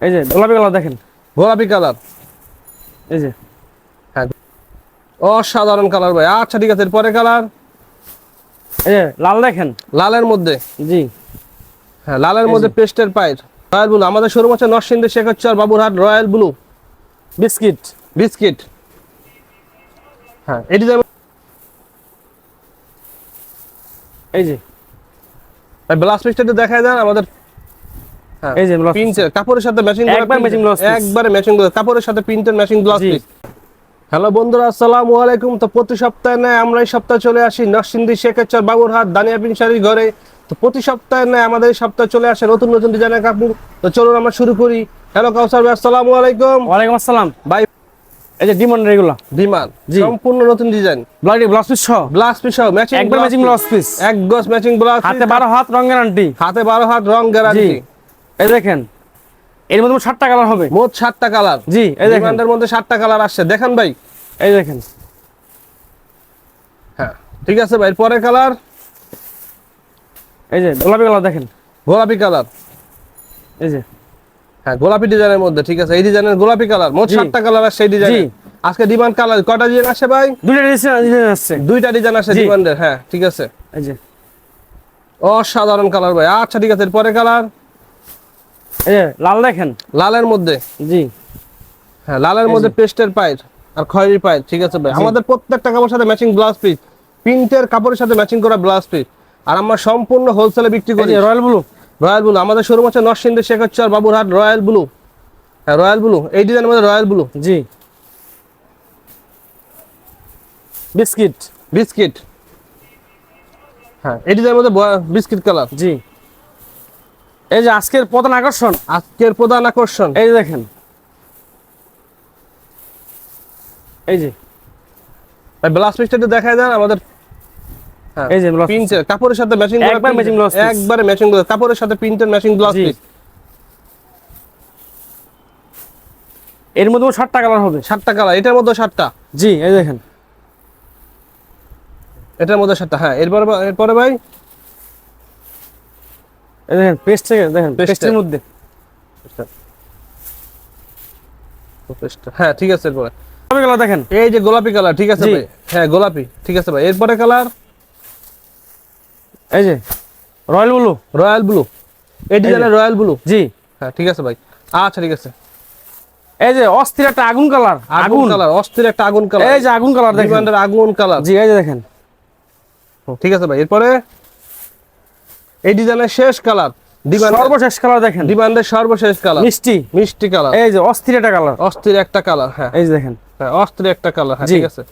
এই যে গোলাপি কালার দেখেন। গোলাপি কালার। এই যে। অসাধারণ কালার ভাই। আচ্ছা ঠিক আছে এরপরে কালার? এই যে লাল দেখেন? লালের মধ্যে? জি। হ্যাঁ লালের মধ্যে পেস্টের পাইর রয়্যাল ব্লু। আমাদের শোরুম আছে Narsingdi শেখাচ্ছর Baburhat royal blue. Biscuit. Biscuit. হ্যাঁ এটি এই যে। ব্লাউজ পিসটা দেখা যান আমাদের হ্যাঁ এই যে প্রিন্টের কাপড়ের সাথে ম্যাচিং একবার blouse piece। একবারে ম্যাচিং কাপড়ের সাথে প্রিন্টের ম্যাচিং ব্লাউজ পিস হ্যালো বন্ধুরা আসসালামু আলাইকুম। তো প্রতি সপ্তাহে নেয় আমরা এই সপ্তাহে চলে আসি নরসিংদী শেখেশ্বর বাবুরহাট দানিয়া পিনসারির ঘরে। তো প্রতি সপ্তাহে নেয় আমাদের এই সপ্তাহে চলে আসে নতুন নতুন ডিজাইনের কাপড়। তো চলুন আমরা শুরু করি। হ্যালো কাউসার ভাই আসসালামু আলাইকুম। ওয়ালাইকুম আসসালাম। ভাই এই যে ডিমন্ড এগুলো। বিমান জি। সম্পূর্ণ নতুন ডিজাইন ব্লাডি ব্লাউজ পিস সহ। ব্লাউজ পিস সহ ম্যাচিং একবার ম্যাচিং ব্লাউজ পিস এক গজ ম্যাচিং ব্লাউজ হাতে বারো হাত রং গ্যারান্টি হাতে বারো হাত রং গ্যারান্টি এই দেখেন। এর মধ্যে সাতটা কালার হবে। মোট সাতটা কালার জি এই দেখেন। মধ্যে সাতটা কালার আসছে। দেখেন ভাই। এই দেখেন। হ্যাঁ ঠিক আছে ভাই। পরের কালার এই যে গোলাপি কালার দেখেন। গোলাপি কালার এই যে। হ্যাঁ গোলাপি ডিজাইনের মধ্যে ঠিক আছে। এই ডিজাইনের গোলাপি কালার মোট সাতটা কালার আসছে এই ডিজাইন আজকে ডিমান্ড কালার কয়টা ডিজাইন আসে ভাই? দুইটা ডিজাইন আসছে দুইটা ডিজাইন আসে জি। ডিমান্ডের হ্যাঁ ঠিক আছে। এই যে। অসাধারণ কালার ভাই। আচ্ছা ঠিক আছে। পরে কালার এই লাল দেখেন? লালের মধ্যে? জি। হ্যাঁ লালের মধ্যে পেস্টের পাইর আর খয়েরি পাইর ঠিক আছে ভাই? আমাদের প্রত্যেকটা কাপড়ের সাথে ম্যাচিং ব্লাউজ পিস প্রিন্টের কাপড়ের সাথে ম্যাচিং করা ব্লাউজ পিস আর আমরা সম্পূর্ণ হোলসেলে বিক্রি করি। রয়্যাল ব্লু রয়্যাল ব্লু আমাদের শোরুম আছে নরসিংদী শেখাচ্ছর বাবুরহাট রয়্যাল ব্লু হ্যাঁ রয়্যাল ব্লু এই ডিজাইনের মধ্যে রয়্যাল ব্লু জি। বিস্কিট। বিস্কিট। হ্যাঁ এই ডিজাইনের মধ্যে বিস্কিট কালার জি। এই যে আজকের প্রধান আকর্ষণ। আজকের প্রধান আকর্ষণ। এই যে দেখেন। এই যে। ব্লাউজ পিসটা একটু দেখায় দেন আমাদের হ্যাঁ। এই যে। প্রিন্টের কাপড়ের সাথে ম্যাচিং একবার blouse piece। একবারে ম্যাচিং কাপড়ের সাথে প্রিন্টের ম্যাচিং ব্লাউজ পিস এর মধ্যে সাতটা কালার হবে। সাতটা কালার এটার মধ্যে সাতটা। জি এই দেখেন। এটার মধ্যে সাতটা হ্যাঁ। এরপরে এরপরে ভাই দেখেন পেস্ট দেখেন পেস্টের মধ্যে। হ্যাঁ ঠিক আছে এরপরে। গোলাপি কালার দেখেন। এই যে গোলাপি কালার ঠিক আছে ভাই? হ্যাঁ গোলাপি ঠিক আছে ভাই। এরপরে কালার? এই যে রয়্যাল ব্লু। Royal blue. এই ডিজাইনের রয়্যাল ব্লু? জি। হ্যাঁ ঠিক আছে ভাই। আচ্ছা ঠিক আছে। এই যে অস্থির একটা আগুন কালার। আগুন আগুন। কালার অস্থির একটা আগুন কালার। এই যে আগুন কালার দেখেন। আগুন কালার। জি এই যে দেখেন। ঠিক আছে ভাই। এরপরে? এই ডিজাইনের শেষ কালার। সর্বশেষ কালার দেখেন। ডিমান্ডের সর্বশেষ কালার। মিষ্টি। মিষ্টি কালার। এই যে অস্থির একটা কালার। অস্থির একটা কালার হ্যাঁ। এই যে দেখেন। হ্যাঁ অস্থির একটা কালার হ্যাঁ ঠিক আছে।